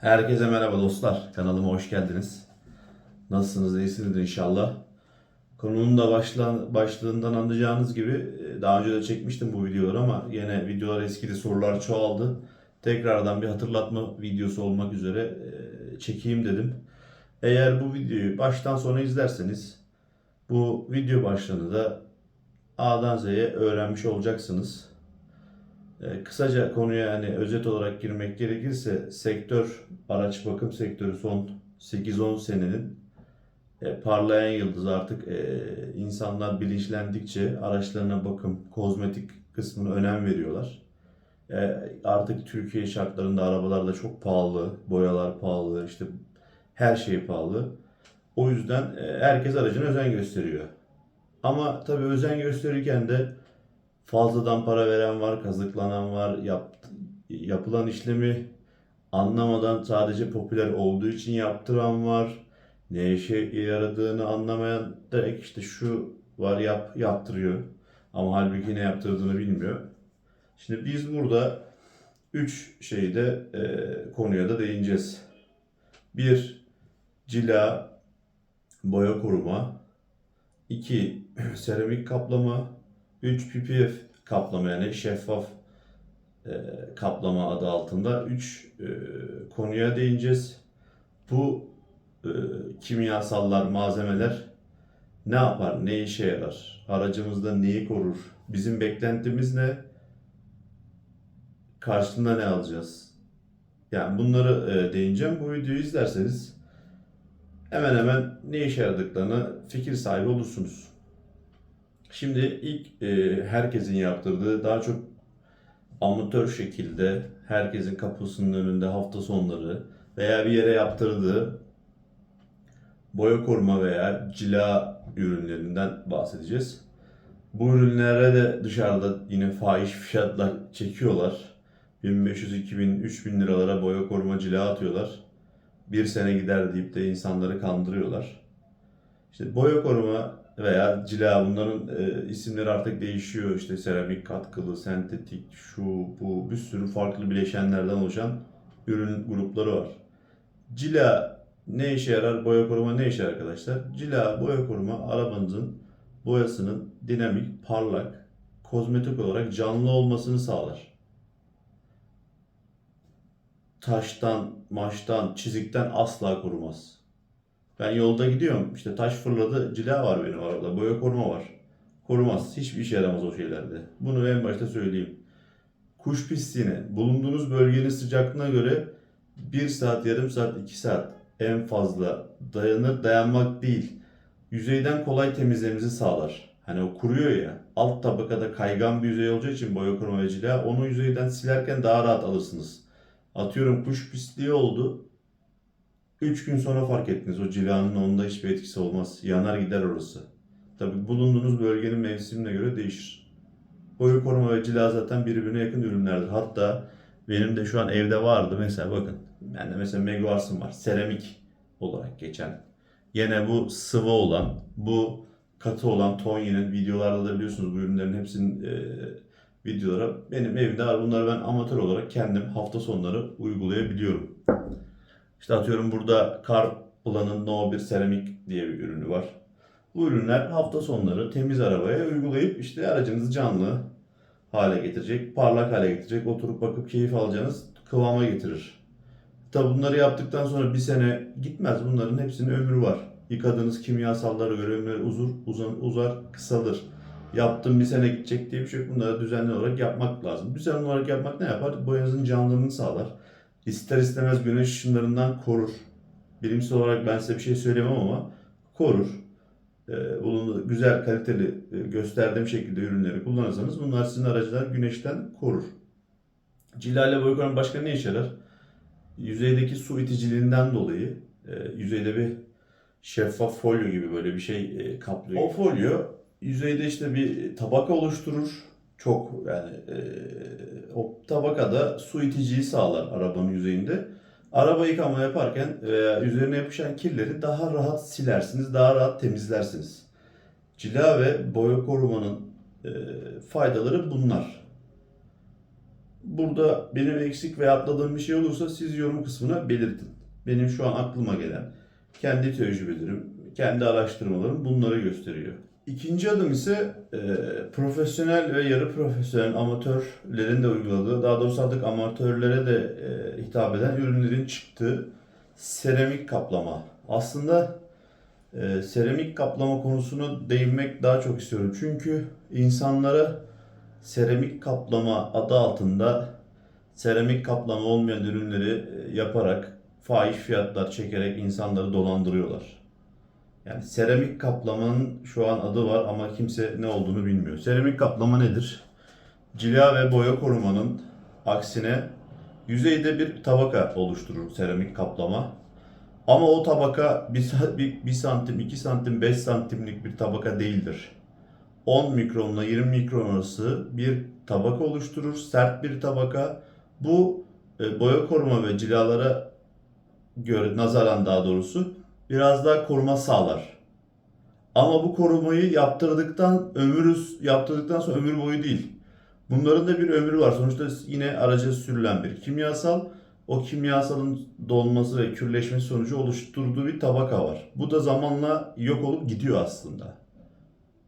Herkese merhaba dostlar. Kanalıma hoş geldiniz. Nasılsınız? İyisinizdir inşallah. Konunun da başla, başlığından anlayacağınız gibi e, daha önce de çekmiştim bu videoları ama yine videolar eskidi, sorular çoğaldı. Tekrardan bir hatırlatma videosu olmak üzere e, çekeyim dedim. Eğer bu videoyu baştan sona izlerseniz bu video başlığını da A'dan Z'ye öğrenmiş olacaksınız. E, Kısaca konuya yani özet olarak girmek gerekirse sektör, araç bakım sektörü son 8-10 senenin e, parlayan yıldız artık e, insanlar bilinçlendikçe araçlarına bakım, kozmetik kısmına önem veriyorlar. E, artık Türkiye şartlarında arabalar da çok pahalı, boyalar pahalı, işte her şey pahalı. O yüzden e, herkes aracına özen gösteriyor. Ama tabii özen gösterirken de fazladan para veren var, kazıklanan var, yap, yapılan işlemi anlamadan sadece popüler olduğu için yaptıran var. Ne işe yaradığını anlamayan direkt işte şu var yap yaptırıyor. Ama halbuki ne yaptırdığını bilmiyor. Şimdi biz burada üç şeyde e, konuya da değineceğiz. Bir, cila, boya koruma. 2. Seramik kaplama. 3. PPF kaplama yani şeffaf e, kaplama adı altında 3 konuya değineceğiz. Bu e, kimyasallar, malzemeler ne yapar, ne işe yarar? Aracımızda neyi korur? Bizim beklentimiz ne? Karşılığında ne alacağız? Yani bunları e, değineceğim. Bu videoyu izlerseniz hemen hemen ne işe yaradıklarını fikir sahibi olursunuz. Şimdi ilk e, herkesin yaptırdığı daha çok amatör şekilde herkesin kapısının önünde hafta sonları veya bir yere yaptırdığı boya koruma veya cila ürünlerinden bahsedeceğiz. Bu ürünlere de dışarıda yine fahiş fiyatlar çekiyorlar. 1500, 2000, 3000 liralara boya koruma cila atıyorlar bir sene gider deyip de insanları kandırıyorlar. İşte boya koruma veya cila bunların e, isimleri artık değişiyor. İşte seramik katkılı, sentetik, şu bu bir sürü farklı bileşenlerden oluşan ürün grupları var. Cila ne işe yarar? Boya koruma ne işe yarar arkadaşlar? Cila boya koruma arabanızın boyasının dinamik, parlak, kozmetik olarak canlı olmasını sağlar taştan, maçtan, çizikten asla korumaz. Ben yolda gidiyorum. işte taş fırladı. Cila var benim arabada. Boya koruma var. Korumaz. Hiçbir işe yaramaz o şeylerde. Bunu en başta söyleyeyim. Kuş pisliğine, bulunduğunuz bölgenin sıcaklığına göre 1 saat, yarım saat, 2 saat en fazla dayanır. Dayanmak değil. Yüzeyden kolay temizlememizi sağlar. Hani o kuruyor ya. Alt tabakada kaygan bir yüzey olacağı için boya koruma ve cila onu yüzeyden silerken daha rahat alırsınız. Atıyorum kuş pisliği oldu. 3 gün sonra fark ettiniz o cilanın onda hiçbir etkisi olmaz. Yanar gider orası. Tabi bulunduğunuz bölgenin mevsimine göre değişir. Boyu koruma ve cila zaten birbirine yakın ürünlerdir. Hatta benim de şu an evde vardı mesela bakın. Bende mesela Meguars'ım var. Seramik olarak geçen. Yine bu sıvı olan, bu katı olan Tony'nin videolarda da biliyorsunuz bu ürünlerin hepsinin e, videolara benim var. Bunları ben amatör olarak kendim hafta sonları uygulayabiliyorum. İşte atıyorum burada Carplan'ın No 1 seramik diye bir ürünü var. Bu ürünler hafta sonları temiz arabaya uygulayıp işte aracınızı canlı hale getirecek, parlak hale getirecek, oturup bakıp keyif alacağınız kıvama getirir. Tabi bunları yaptıktan sonra bir sene gitmez. Bunların hepsinin ömrü var. Yıkadığınız kimyasallara göre ömürleri uzur, uzun, uzar, kısalır yaptım bir sene gidecek diye bir şey yok. Bunları düzenli olarak yapmak lazım. Düzenli olarak yapmak ne yapar? Boyanızın canlılığını sağlar. İster istemez güneş ışınlarından korur. Bilimsel olarak ben size bir şey söylemem ama korur. Ee, bulunduğu güzel kaliteli e, gösterdiğim şekilde ürünleri kullanırsanız bunlar sizin aracılar güneşten korur. Cilale boya koyan başka ne işe yarar? Yüzeydeki su iticiliğinden dolayı e, yüzeyde bir şeffaf folyo gibi böyle bir şey e, kaplıyor. O folyo yüzeyde işte bir tabaka oluşturur. Çok yani e, o tabakada su iticiyi sağlar arabanın yüzeyinde. Araba yıkama yaparken veya üzerine yapışan kirleri daha rahat silersiniz, daha rahat temizlersiniz. Cila ve boya korumanın e, faydaları bunlar. Burada benim eksik ve atladığım bir şey olursa siz yorum kısmına belirtin. Benim şu an aklıma gelen kendi tecrübelerim, kendi araştırmalarım bunları gösteriyor. İkinci adım ise e, profesyonel ve yarı profesyonel amatörlerin de uyguladığı, daha doğrusu artık amatörlere de e, hitap eden ürünlerin çıktığı seramik kaplama. Aslında e, seramik kaplama konusuna değinmek daha çok istiyorum. Çünkü insanlara seramik kaplama adı altında seramik kaplama olmayan ürünleri e, yaparak fahiş fiyatlar çekerek insanları dolandırıyorlar. Yani seramik kaplamanın şu an adı var ama kimse ne olduğunu bilmiyor. Seramik kaplama nedir? Cila ve boya korumanın aksine yüzeyde bir tabaka oluşturur seramik kaplama. Ama o tabaka 1 santim, 2 santim, 5 santimlik bir tabaka değildir. 10 mikronla 20 mikron arası bir tabaka oluşturur. Sert bir tabaka. Bu e, boya koruma ve cilalara göre nazaran daha doğrusu biraz daha koruma sağlar. Ama bu korumayı yaptırdıktan ömür yaptırdıktan sonra ömür boyu değil. Bunların da bir ömrü var. Sonuçta yine araca sürülen bir kimyasal. O kimyasalın dolması ve kürleşmesi sonucu oluşturduğu bir tabaka var. Bu da zamanla yok olup gidiyor aslında.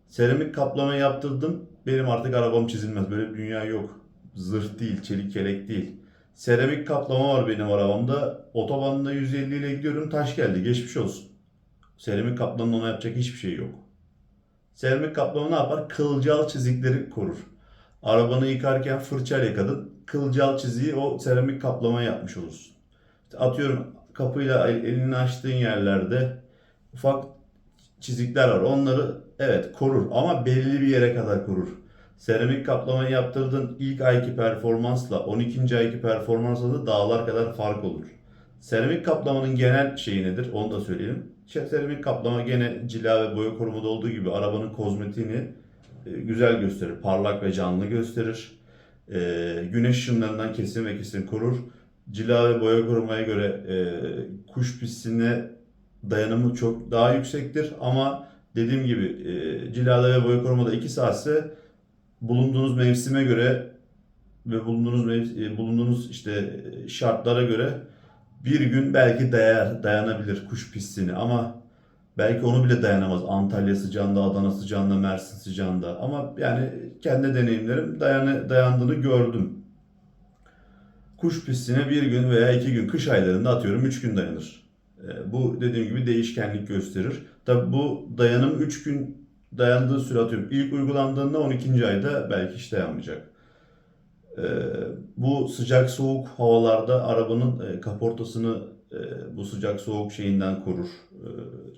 Seramik kaplama yaptırdım. Benim artık arabam çizilmez. Böyle bir dünya yok. Zırh değil, çelik yelek değil. Seramik kaplama var benim arabamda. Otobanda 150 ile gidiyorum. Taş geldi. Geçmiş olsun. Seramik kaplamanın ona yapacak hiçbir şey yok. Seramik kaplama ne yapar? Kılcal çizikleri korur. Arabanı yıkarken fırçayla yıkadın. Kılcal çiziği o seramik kaplama yapmış olursun. İşte atıyorum kapıyla el- elini açtığın yerlerde ufak çizikler var. Onları evet korur ama belli bir yere kadar korur. Seramik kaplamayı yaptırdığın ilk ayki performansla 12. ayki performansla da dağlar kadar fark olur. Seramik kaplamanın genel şeyi nedir? Onu da söyleyelim. İşte seramik kaplama gene cila ve boya korumada olduğu gibi arabanın kozmetiğini e, güzel gösterir. Parlak ve canlı gösterir. E, güneş ışınlarından kesin ve kesin korur. Cila ve boya korumaya göre e, kuş pistine dayanımı çok daha yüksektir ama dediğim gibi cilada ve boya korumada 2 saatse bulunduğunuz mevsime göre ve bulunduğunuz mev- e, bulunduğunuz işte e, şartlara göre bir gün belki dayar, dayanabilir kuş pistini ama belki onu bile dayanamaz Antalya sıcağında, Adana sıcağında, Mersin sıcağında ama yani kendi deneyimlerim dayanı, dayandığını gördüm. Kuş pistine bir gün veya iki gün kış aylarında atıyorum üç gün dayanır. E, Bu dediğim gibi değişkenlik gösterir. Tabi bu dayanım 3 gün dayandığı süre atıyorum. İlk uygulandığında 12. ayda belki hiç dayanmayacak. E, Bu sıcak soğuk havalarda arabanın e, kaportasını e, bu sıcak soğuk şeyinden korur. e,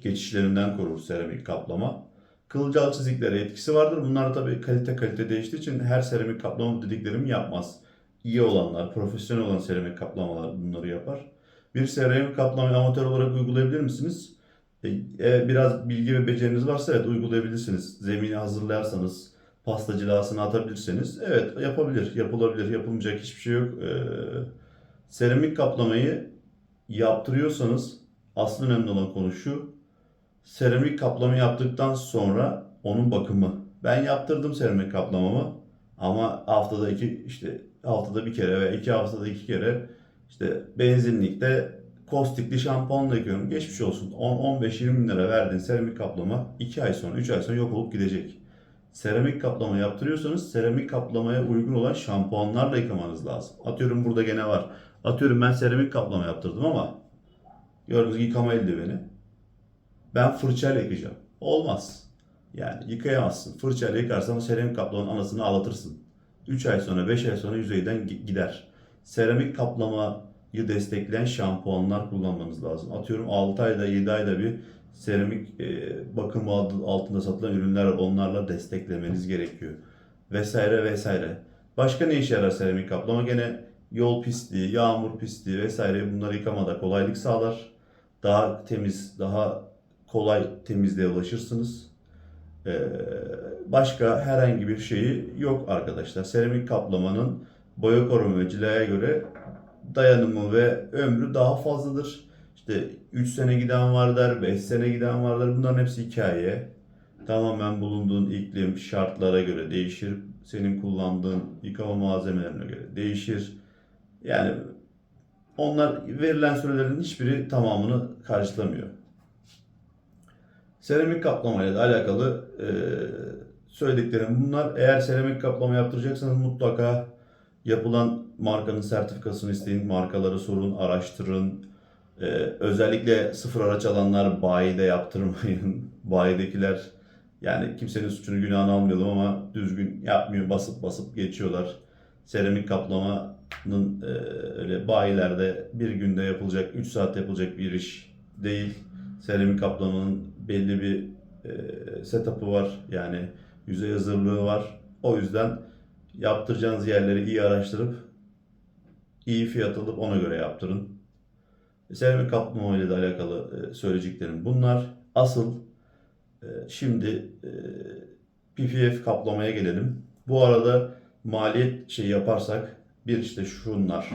Geçişlerinden korur seramik kaplama. Kılcal çiziklere etkisi vardır. Bunlar tabii kalite kalite değiştiği için her seramik kaplama dediklerimi yapmaz. İyi olanlar, profesyonel olan seramik kaplamalar bunları yapar. Bir seramik kaplamayı amatör olarak uygulayabilir misiniz? E, Eğer biraz bilgi ve beceriniz varsa evet uygulayabilirsiniz. Zemini hazırlarsanız, pasta cilasını atabilirseniz evet yapabilir, yapılabilir, yapılmayacak hiçbir şey yok. Ee, seramik kaplamayı yaptırıyorsanız asıl önemli olan konu şu. Seramik kaplama yaptıktan sonra onun bakımı. Ben yaptırdım seramik kaplamamı ama haftada iki işte haftada bir kere ve iki haftada iki kere işte benzinlikte kostikli şampuanla yıkıyorum. Geçmiş olsun. 10-15-20 bin lira verdiğin seramik kaplama 2 ay sonra 3 ay sonra yok olup gidecek. Seramik kaplama yaptırıyorsanız seramik kaplamaya uygun olan şampuanlarla yıkamanız lazım. Atıyorum burada gene var. Atıyorum ben seramik kaplama yaptırdım ama gördüğünüz gibi yıkama eldiveni. Ben fırçayla yıkayacağım. Olmaz. Yani yıkayamazsın. Fırçayla yıkarsan seramik kaplamanın anasını ağlatırsın. 3 ay sonra 5 ay sonra yüzeyden gi- gider. Seramik kaplamayı destekleyen şampuanlar kullanmanız lazım. Atıyorum 6 ayda 7 ayda bir seramik e, bakım altında satılan ürünler. Onlarla desteklemeniz gerekiyor. Vesaire vesaire. Başka ne işe yarar seramik kaplama? Gene yol pisliği, yağmur pisliği vesaire bunları yıkamada kolaylık sağlar. Daha temiz, daha kolay temizliğe ulaşırsınız. Ee, başka herhangi bir şeyi yok arkadaşlar. Seramik kaplamanın boya koruma ve cilaya göre dayanımı ve ömrü daha fazladır. İşte 3 sene giden var der, 5 sene giden var der. Bunların hepsi hikaye. Tamamen bulunduğun iklim şartlara göre değişir. senin kullandığın yıkama malzemelerine göre değişir. Yani onlar verilen sürelerin hiçbiri tamamını karşılamıyor. Seramik kaplamayla da alakalı e, söylediklerim bunlar. Eğer seramik kaplama yaptıracaksanız mutlaka yapılan markanın sertifikasını isteyin. Markaları sorun, araştırın. E, özellikle sıfır araç alanlar bayide yaptırmayın. Bayidekiler yani kimsenin suçunu günahını almayalım ama düzgün yapmıyor. Basıp basıp geçiyorlar. Seramik kaplamanın e, öyle bayilerde bir günde yapılacak, 3 saat yapılacak bir iş değil. Seramik kaplamanın belli bir e, setup'ı var. Yani yüzey hazırlığı var. O yüzden yaptıracağınız yerleri iyi araştırıp iyi fiyat alıp ona göre yaptırın. Seramik kaplama ile de alakalı e, söyleyeceklerim bunlar. Asıl e, şimdi e, PPF kaplamaya gelelim. Bu arada maliyet şey yaparsak bir işte şunlar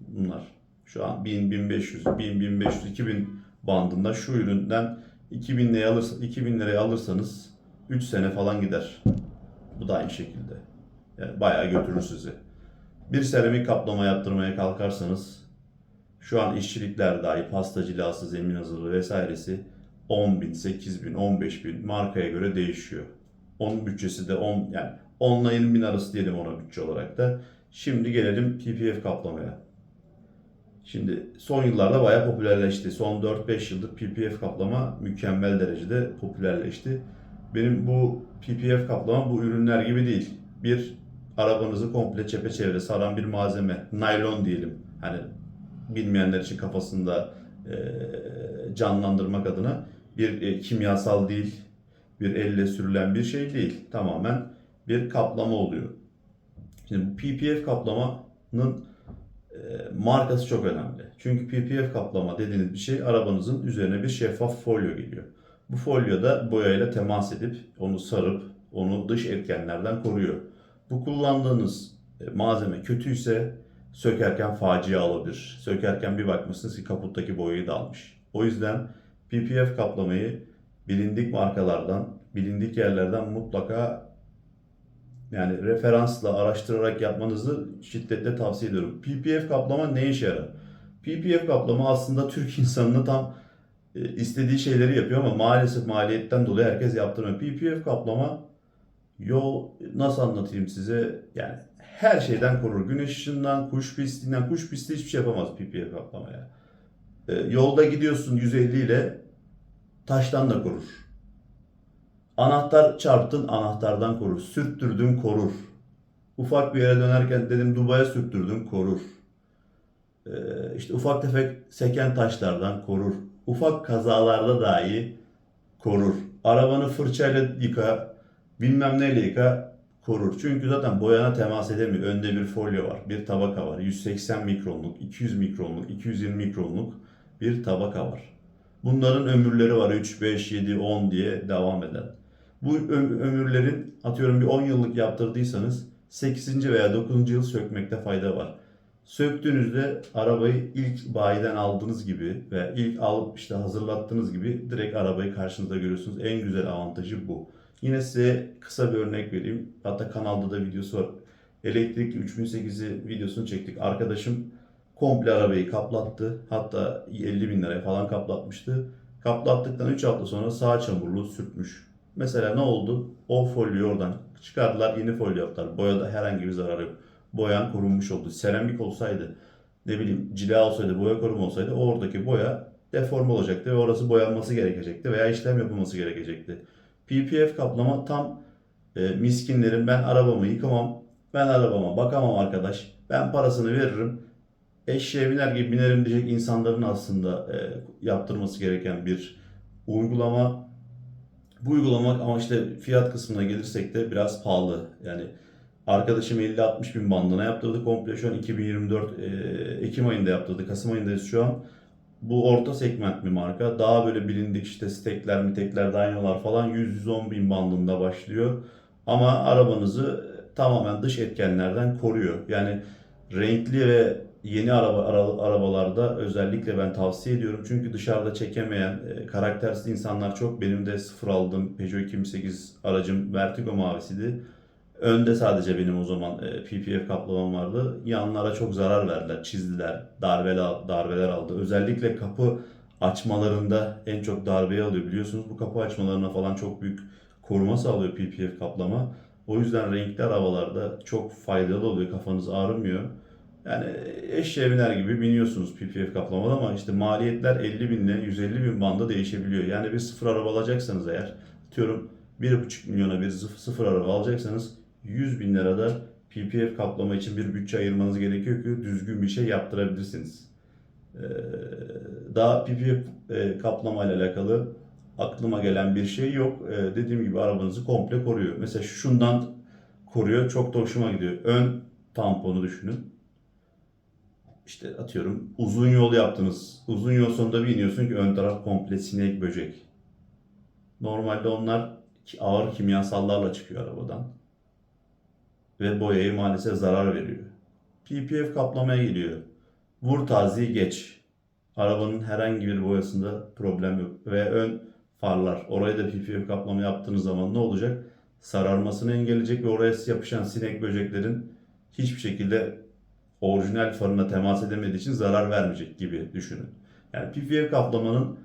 bunlar şu an 1000 1500 1000 1500 2000 bandında şu üründen 2000 liraya alırsa 2000 liraya alırsanız 3 sene falan gider. Bu da aynı şekilde. Yani bayağı götürür sizi. Bir seramik kaplama yaptırmaya kalkarsanız şu an işçilikler dahi pasta cilası, zemin hazırlığı vesairesi 10 bin, 8 bin, 15 bin markaya göre değişiyor. Onun bütçesi de 10 yani 10 ile 20 bin arası diyelim ona bütçe olarak da. Şimdi gelelim PPF kaplamaya. Şimdi son yıllarda bayağı popülerleşti. Son 4-5 yıldır PPF kaplama mükemmel derecede popülerleşti. Benim bu PPF kaplama bu ürünler gibi değil. Bir arabanızı komple çepeçevre saran bir malzeme. Naylon diyelim. Hani bilmeyenler için kafasında e, canlandırmak adına bir e, kimyasal değil, bir elle sürülen bir şey değil. Tamamen bir kaplama oluyor. Şimdi bu PPF kaplamanın e, markası çok önemli. Çünkü PPF kaplama dediğiniz bir şey arabanızın üzerine bir şeffaf folyo geliyor. Bu folyoda boyayla temas edip onu sarıp onu dış etkenlerden koruyor. Bu kullandığınız e, malzeme kötüyse sökerken facia olabilir. Sökerken bir bakmışsınız ki kaputtaki boyayı da almış. O yüzden PPF kaplamayı bilindik markalardan, bilindik yerlerden mutlaka yani referansla araştırarak yapmanızı şiddetle tavsiye ediyorum. PPF kaplama ne işe yarar? PPF kaplama aslında Türk insanını tam e, istediği şeyleri yapıyor ama maalesef maliyetten dolayı herkes yaptırmıyor. PPF kaplama yol nasıl anlatayım size? Yani her şeyden korur. Güneş ışığından, kuş pistinden, kuş pisti hiçbir şey yapamaz PPF kaplamaya. E, yolda gidiyorsun 150 ile taştan da korur. Anahtar çarptın anahtardan korur. Sürttürdün korur. Ufak bir yere dönerken dedim Dubai'ye sürttürdün korur. Ee, işte ufak tefek seken taşlardan korur. Ufak kazalarda dahi korur. Arabanı fırçayla yıka, bilmem neyle yıka korur. Çünkü zaten boyana temas edemiyor. Önde bir folyo var, bir tabaka var. 180 mikronluk, 200 mikronluk, 220 mikronluk bir tabaka var. Bunların ömürleri var 3, 5, 7, 10 diye devam eden. Bu ömürlerin atıyorum bir 10 yıllık yaptırdıysanız 8. veya 9. yıl sökmekte fayda var. Söktüğünüzde arabayı ilk bayiden aldığınız gibi ve ilk alıp işte hazırlattığınız gibi direkt arabayı karşınızda görüyorsunuz. En güzel avantajı bu. Yine size kısa bir örnek vereyim. Hatta kanalda da videosu var. Elektrikli 3008'i videosunu çektik. Arkadaşım komple arabayı kaplattı. Hatta 50 bin liraya falan kaplatmıştı. Kaplattıktan 3 hafta sonra sağ çamurluğu sürtmüş. Mesela ne oldu? O folyoyu oradan çıkardılar, yeni folyo yaptılar. Boyada herhangi bir zarar yok. Boyan korunmuş oldu. Seramik olsaydı, ne bileyim cila olsaydı, boya koruma olsaydı oradaki boya deforme olacaktı ve orası boyanması gerekecekti veya işlem yapılması gerekecekti. PPF kaplama tam e, miskinlerin ben arabamı yıkamam, ben arabama bakamam arkadaş, ben parasını veririm, eşeğe biner gibi binerim diyecek insanların aslında e, yaptırması gereken bir uygulama. Bu uygulamak ama işte fiyat kısmına gelirsek de biraz pahalı. Yani arkadaşım 50-60 bin bandına yaptırdı komple şu an 2024 e, Ekim ayında yaptırdı. Kasım ayındayız şu an. Bu orta segment bir marka. Daha böyle bilindik işte stekler, mitekler, danyolar falan 100-110 bin bandında başlıyor. Ama arabanızı tamamen dış etkenlerden koruyor. Yani renkli ve yeni araba ara- arabalarda özellikle ben tavsiye ediyorum. Çünkü dışarıda çekemeyen e, karaktersiz insanlar çok. Benim de sıfır aldığım Peugeot 2008 aracım Vertigo mavisiydi. Önde sadece benim o zaman e, PPF kaplamam vardı. Yanlara çok zarar verdiler, çizdiler, darbeler, darbeler aldı. Özellikle kapı açmalarında en çok darbeyi alıyor biliyorsunuz. Bu kapı açmalarına falan çok büyük koruma sağlıyor PPF kaplama. O yüzden renkli arabalarda çok faydalı oluyor. Kafanız ağrımıyor. Yani eşeğe biner gibi biniyorsunuz PPF kaplamada ama işte maliyetler 50 bin ile 150 bin banda değişebiliyor. Yani bir sıfır araba alacaksanız eğer atıyorum 1,5 milyona bir sıf- sıfır araba alacaksanız 100 bin lirada PPF kaplama için bir bütçe ayırmanız gerekiyor ki düzgün bir şey yaptırabilirsiniz. Ee, daha PPF e, kaplama ile alakalı aklıma gelen bir şey yok. Ee, dediğim gibi arabanızı komple koruyor. Mesela şundan koruyor. Çok da hoşuma gidiyor. Ön tamponu düşünün. İşte atıyorum uzun yol yaptınız. Uzun yol sonunda bir iniyorsun ki ön taraf komple sinek böcek. Normalde onlar ağır kimyasallarla çıkıyor arabadan. Ve boyaya maalesef zarar veriyor. PPF kaplamaya geliyor. Vur taziyi geç. Arabanın herhangi bir boyasında problem yok. Ve ön farlar. Oraya da PPF kaplama yaptığınız zaman ne olacak? Sararmasını engelleyecek ve oraya yapışan sinek böceklerin hiçbir şekilde orijinal farına temas edemediği için zarar vermeyecek gibi düşünün. Yani PPF kaplamanın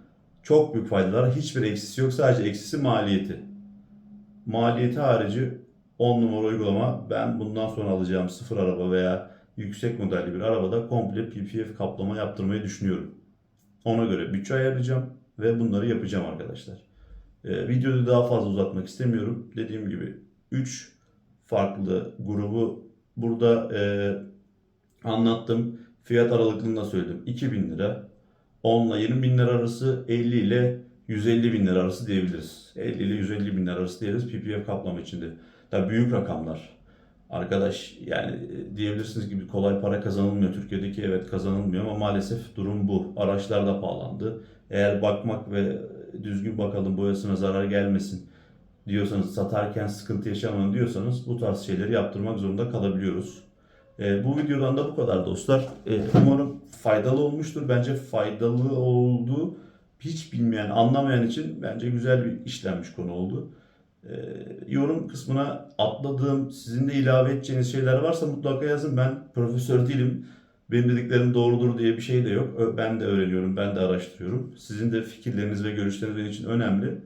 çok büyük faydaları, hiçbir eksisi yok. Sadece eksisi maliyeti. Maliyeti harici 10 numara uygulama ben bundan sonra alacağım sıfır araba veya yüksek modelli bir arabada komple PPF kaplama yaptırmayı düşünüyorum. Ona göre bütçe ayarlayacağım ve bunları yapacağım arkadaşlar. Ee, videoyu daha fazla uzatmak istemiyorum. Dediğim gibi 3 farklı grubu burada e, anlattım. Fiyat aralıklığını da söyledim. 2000 lira, 10 ile 20 bin lira arası, 50 ile 150 bin lira arası diyebiliriz. 50 ile 150 bin lira arası diyebiliriz PPF kaplama içinde. Tabii büyük rakamlar. Arkadaş yani e, diyebilirsiniz gibi kolay para kazanılmıyor. Türkiye'deki evet kazanılmıyor ama maalesef durum bu. Araçlar da pahalandı. Eğer bakmak ve düzgün bakalım boyasına zarar gelmesin diyorsanız satarken sıkıntı yaşamayın diyorsanız bu tarz şeyleri yaptırmak zorunda kalabiliyoruz. E, bu videodan da bu kadar dostlar. E, umarım faydalı olmuştur. Bence faydalı oldu. Hiç bilmeyen, anlamayan için bence güzel bir işlenmiş konu oldu. E, yorum kısmına atladığım, sizin de ilave edeceğiniz şeyler varsa mutlaka yazın. Ben profesör değilim. Benim dediklerim doğrudur diye bir şey de yok. Ben de öğreniyorum, ben de araştırıyorum. Sizin de fikirleriniz ve görüşleriniz benim için önemli.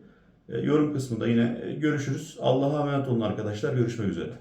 E, yorum kısmında yine e, görüşürüz. Allah'a emanet olun arkadaşlar. Görüşmek üzere.